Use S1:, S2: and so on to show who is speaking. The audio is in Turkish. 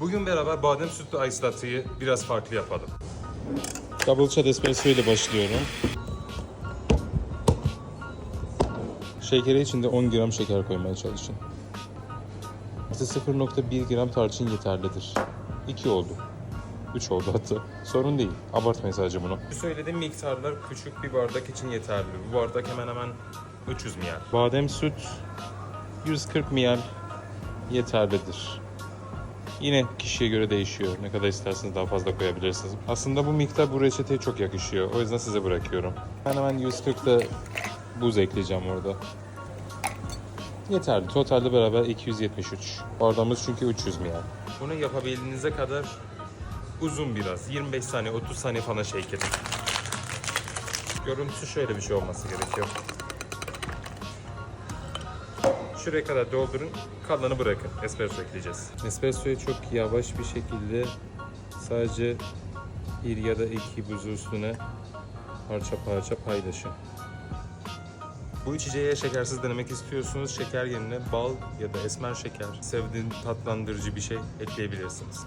S1: Bugün beraber badem sütlü ice latte'yi biraz farklı yapalım.
S2: Double shot espresso ile başlıyorum. Şekeri içinde 10 gram şeker koymaya çalışın. Artı 0.1 gram tarçın yeterlidir. 2 oldu. 3 oldu hatta. Sorun değil. Abartmayın sadece bunu.
S1: Bu söylediğim miktarlar küçük bir bardak için yeterli. Bu bardak hemen hemen 300 ml.
S2: Badem süt 140 ml yeterlidir. Yine kişiye göre değişiyor. Ne kadar isterseniz daha fazla koyabilirsiniz. Aslında bu miktar bu reçeteye çok yakışıyor. O yüzden size bırakıyorum. Ben hemen 140 da buz ekleyeceğim orada. Yeterli. Totalde beraber 273. Bardağımız çünkü 300 ml.
S1: Bunu yapabildiğinize kadar uzun biraz. 25 saniye, 30 saniye falan shake edin. Görüntüsü şöyle bir şey olması gerekiyor. Şuraya kadar doldurun, kalanı bırakın. Espresso ekleyeceğiz.
S2: Espressoyu çok yavaş bir şekilde sadece bir ya da iki buzu üstüne parça parça paylaşın.
S1: Bu içeceği şekersiz denemek istiyorsunuz. Şeker yerine bal ya da esmer şeker, sevdiğin tatlandırıcı bir şey ekleyebilirsiniz.